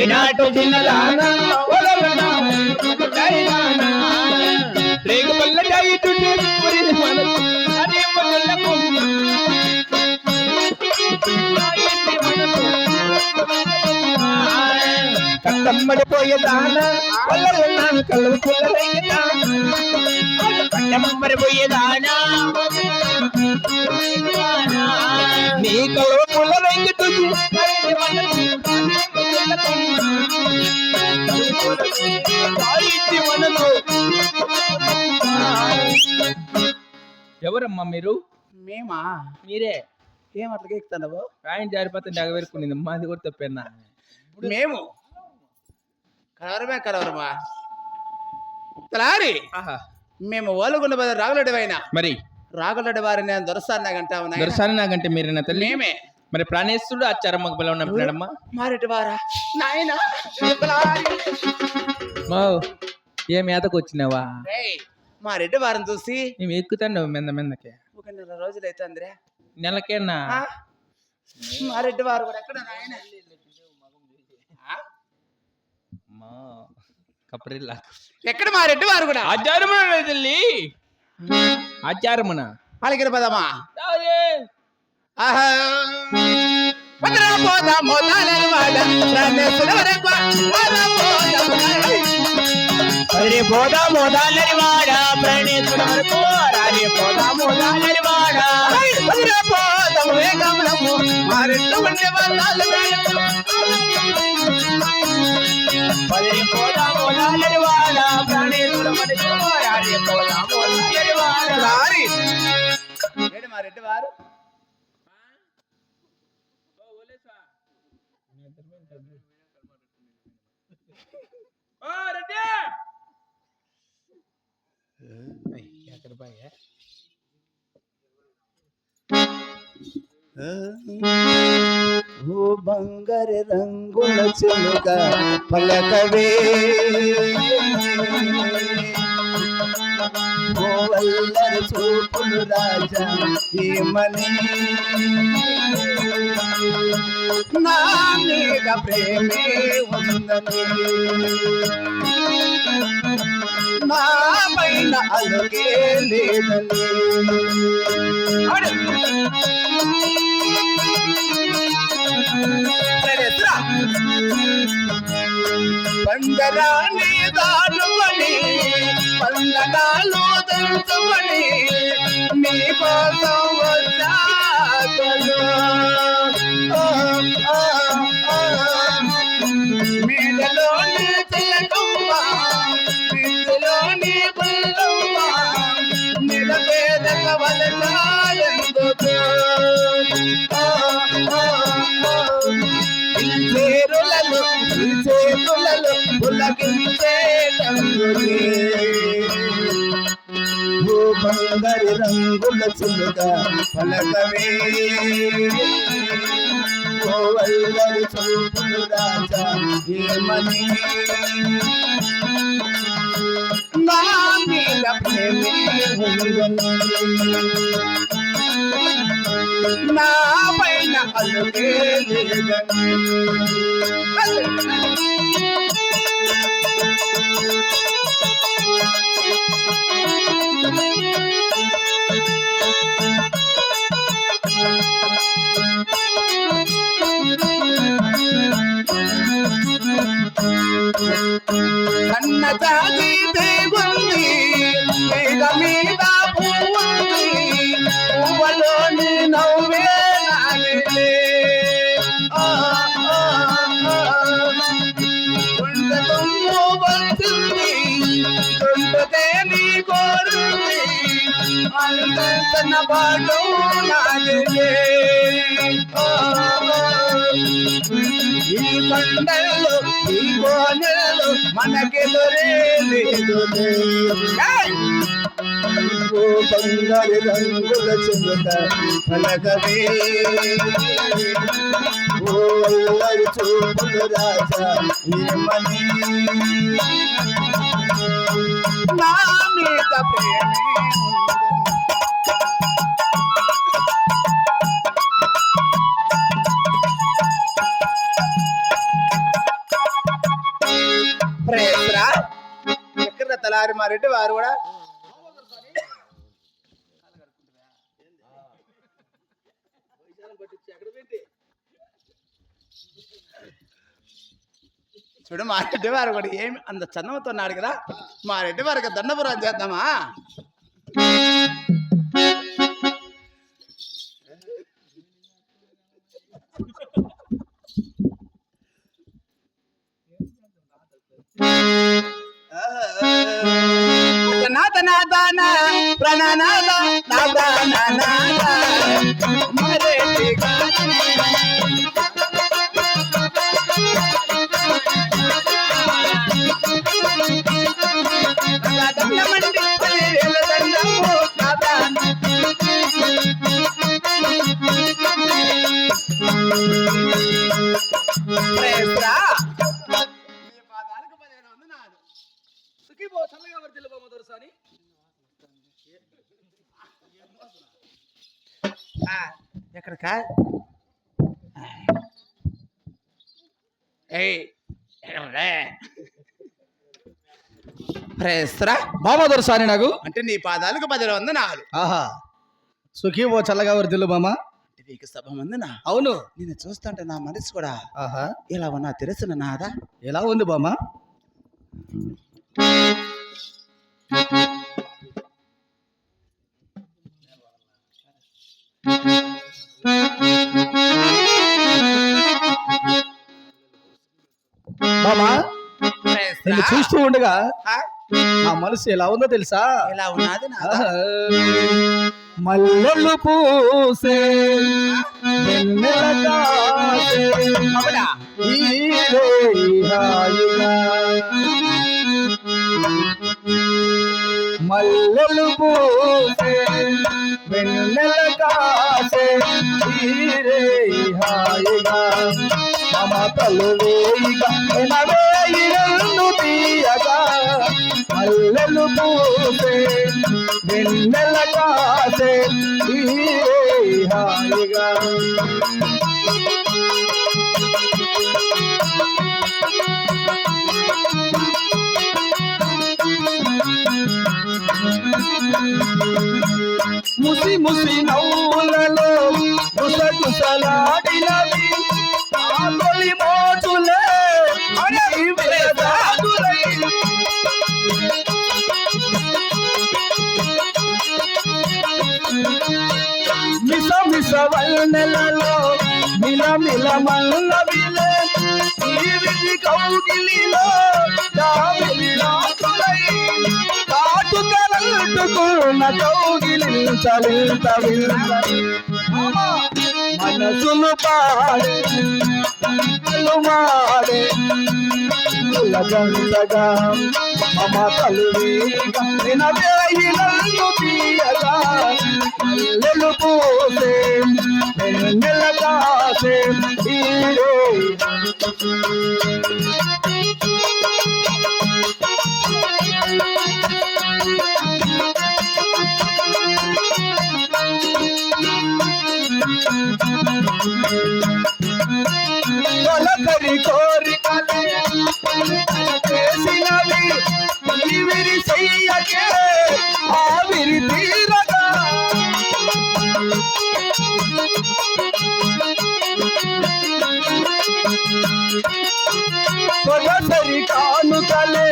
ఏనాటు చిన్నదానా ఒలవనా దైదానా రేగు పల్ల కళ్ళు నీ కళ్ళు ఎవరమ్మా మీరు? మేమా? మీరే. ఏం అట్లా ఎక్కుతున్నావు ఆయన జారిపోతే డగవేరుకునింది మాది కూడా తప్పేనా? మేము? కలవరమే కలవరమా? తలారి! మేము ఓలుగుండ బద రాగులడి అయినా మరి రాగులడి వారిని నేను దొరసాన్నగంటా మీరేనా తల్లి? మేమే. మరి ప్రాణేశ్వరుడు ఆచారం మగ పిల్ల ఉన్నప్పుడమ్మా మారెటి వారా నాయన ఏం ఏతకు వచ్చినావా? మా రెడ్డి వారిని చూసి మేము ఎక్కుతాను మెంద మెందకే. ఒక నెల రోజులు అవుతుందిరే నెలకేనా? మా రెడ్డి వారు కూడా ఎక్కడ నాయన? ఆ? కపరిల్లా. ఎక్కడ మా రెడ్డి వారు కూడా? ఆచారమున తల్లి. ఆచారమున. వాళ్ళకి పదమా. వదరా పోదాము నాలని వాడ, ప్రాణేశ్వర వరకు వదరా పోదాము మోదాలని వాడ. పోదాము వేగములము, మా రెండు ఉండే వాళ్ళ వేళము. అరే పోదా మోదాలని వాడ. ప్రణేశ్వర వరకు రారే పోదా మోదాలని వాడ. ఏడు మా రెడ్డి వారు. ఓ బంగారు రంగుల చిలుక పలకవే. ఓ వల్లరి చూపులు రాజా ఏమని నా మీద ప్రేమే ఉందని. నా పైన అలుగే లేదని పండరాని దాటుకొని పండగాలు దంచుకొని మీ కోసం వచ్చాకలు రంగుల చిలుక పలకవే. కోవల్లరి చూపులు రాజా ఏమని? నా మీద ప్రేమే ఉందని. నా పైన అలుగే గుండెతే నీ కోరుంది. అంతన పాటు నానిలే ఈ కొండల్లో ఈ కోనల్లో మనకి దొరేది ఓ బంగారు రంగుల చెందుత పలకవే. ఓ అల్లరి చూపులు రాజా ఏమని నా మీద ప్రేమే ప్రేమరా? ఎక్కడ తలారి మారెడ్డి వారు కూడా. ఎక్కడ పెట్టి చూడు మా రెడ్డి వారు కూడా ఏమి అంత చందమతో ఉన్నాడు కదా మా రెడ్డి వారికి దండపురం చేద్దామా నాథ నాథ నా ప్రణనాథ నాథ నాథ మరెడ్డి ఎక్కడికా? బామ్మ దొరసాని నాకు. అంటే నీ పాదాలకు పదిహేను వందనాలు ఆహా. సుఖీభో చల్లగా వర్ధిల్లు బామ్మ అంటే నీకు సభ మందునా అవును. నేను చూస్తుంటే నా మనసు కూడా ఆహా. ఇలా ఉన్నా తెలుసు నాదా? ఎలా ఉంది బామ్మ నిన్ను చూస్తూ ఉండగా నా మనసు ఎలా ఉందో తెలుసా? ఉన్నది ఆహా. మల్లెలు పూసే ఈ. మల్లెలు పూసే వెన్నెల కాసే తీరే హాయిగా మమతలు వేయిగా ఎనవేయి రెండు తీయగా. మల్లెలు పూసే వెన్నెల కాసే తీరే హాయిగా ముసి నవ్వులలో గుసగుసలాడినవి ఆ తొలి మోచులే నీ వేదాదులై. మిస మిస వల్నెలలో మిల మిల మల్లవిలే ఈ విధి కౌగిలిలో కాటుకలంటుకున్న కౌగిలింతలింత మనసులు పాడే మాడే గంటగా మమతలు నన్ను తీయగా. మల్లెలు పూసే వెన్నెల కాసే కోరికలే చేసినవి ఈవిరి చెయ్యకే ఆవిరి తీరగా తొలసరి కానుకలే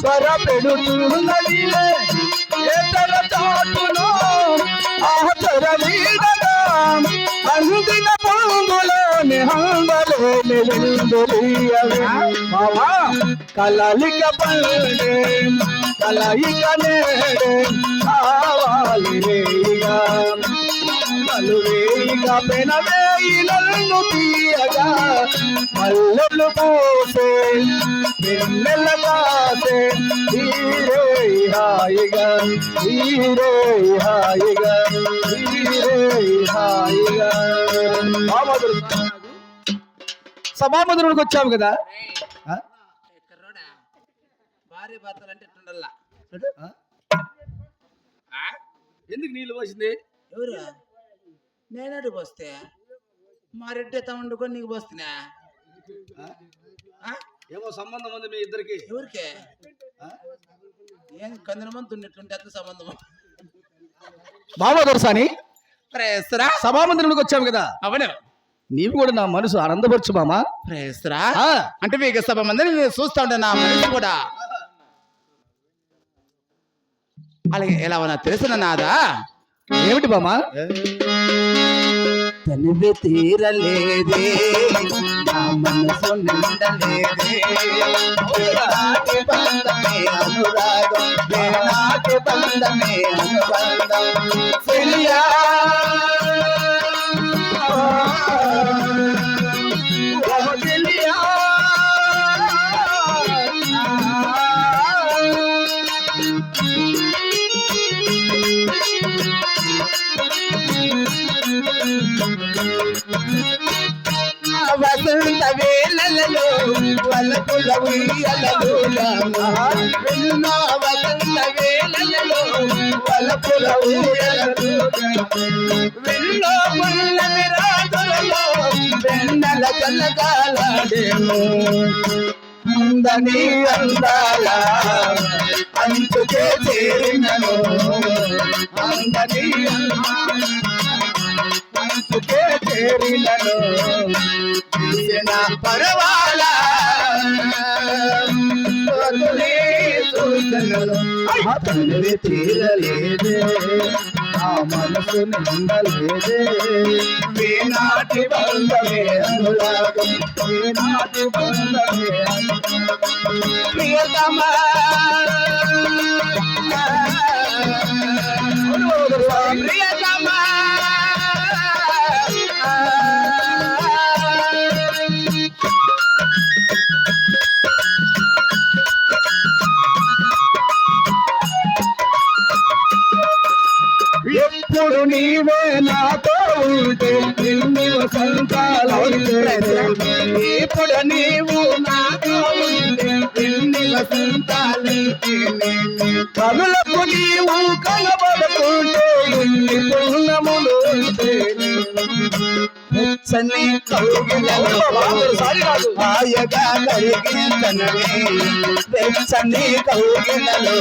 స్వర పెడుతున్నదిలే. హంగలోని విందులీయవే మావా కలలిక పండే కలయిక నేడే కావాలి రేయిగా తీయగా మల్లెలు పోసే వెన్నెల కాసే హీరే హాయిగా హీరే హాయిగా హీరే హాయిగా. సభామందిరానికి వచ్చాము కదా? భార్య భర్తలు అంటే ఇట్టుండల్లా? ఎందుకు నీళ్ళు పోసింది? ఎవరు? నేనడు పోస్తే? మా రెడ్డి తమ్ముడుకొని నీకు పోస్తున్నా? ఏమో సంబంధం ఉంది మీ ఇద్దరికి. ఎవరికి? ఏం కందినమంత ఉన్నట్లుంటే అంత సంబంధం బాబా దొరసాని ప్రేసరా సభామందిరానికి వచ్చాము కదా? అవును. నీవు కూడా నా మనసు ఆనందపరచు మామా. అంటే మీకు సభ మందిని నేను చూస్తా ఉంటా నా మనసు కూడా. అలాగే ఎలా ఉన్నా తెలిసిన నాదా? ఏమిటి మామా? తనివి తీరలేదే నా మనసు నిండలేదే. నాటి బంధమే అనురాగం నాటి బంధమే అనుబంధం. వలపుల ఉయ్యలలో విన్నా వసంత వేళలలో వలపుల ఉయ్యలలో విల్లో పుల్లమి రాత్రులలో కలగాలాడేమో అందని అందాల అంచుకే చేరినను అందని అంచుకే చేరినను తీసిన తొలి సూచనలు తీరలేదే ఆ మనసు నిండలేదే. బంధమే అనురాగం బంధమే ప్రియతమా ప్రియతమా నీవే నాతో ఉంటే ఎన్ని వసంతాలు ఇప్పుడు నీవు నాతో ఉంటే ఎన్ని వసంతాలు కనులకు నీవు కనబడుతుంటే ఎన్ని పూర్ణములు ఉంటే వెచ్చని కౌగిలలో హాయగా కరిగించనమే వెచ్చని కౌగిలలో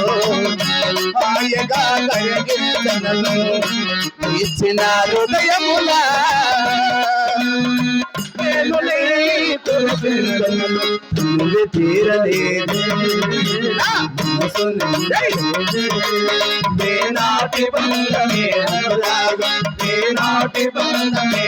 హాయగా కరిగించనను ఇచ్చిన హృదయముల వేణులే తీరలేదు నాటి బంధమే నాటి బంధమే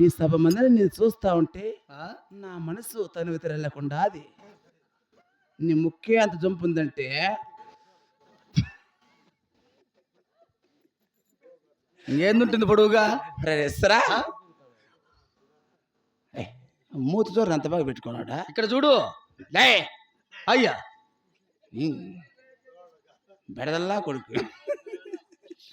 ఈ సభ మందిని నేను చూస్తా ఉంటే నా మనసు తను తిరగకుండా అది. నీ ముక్కే అంత జంపు ఉందంటే ఇంకేందుంటుంది పొడువుగా? ప్రేసరా మూత చోరు అంత బాగా పెట్టుకున్నాడా ఇక్కడ చూడు. లే. అయ్యా. బెడదల్లా కొడుకు.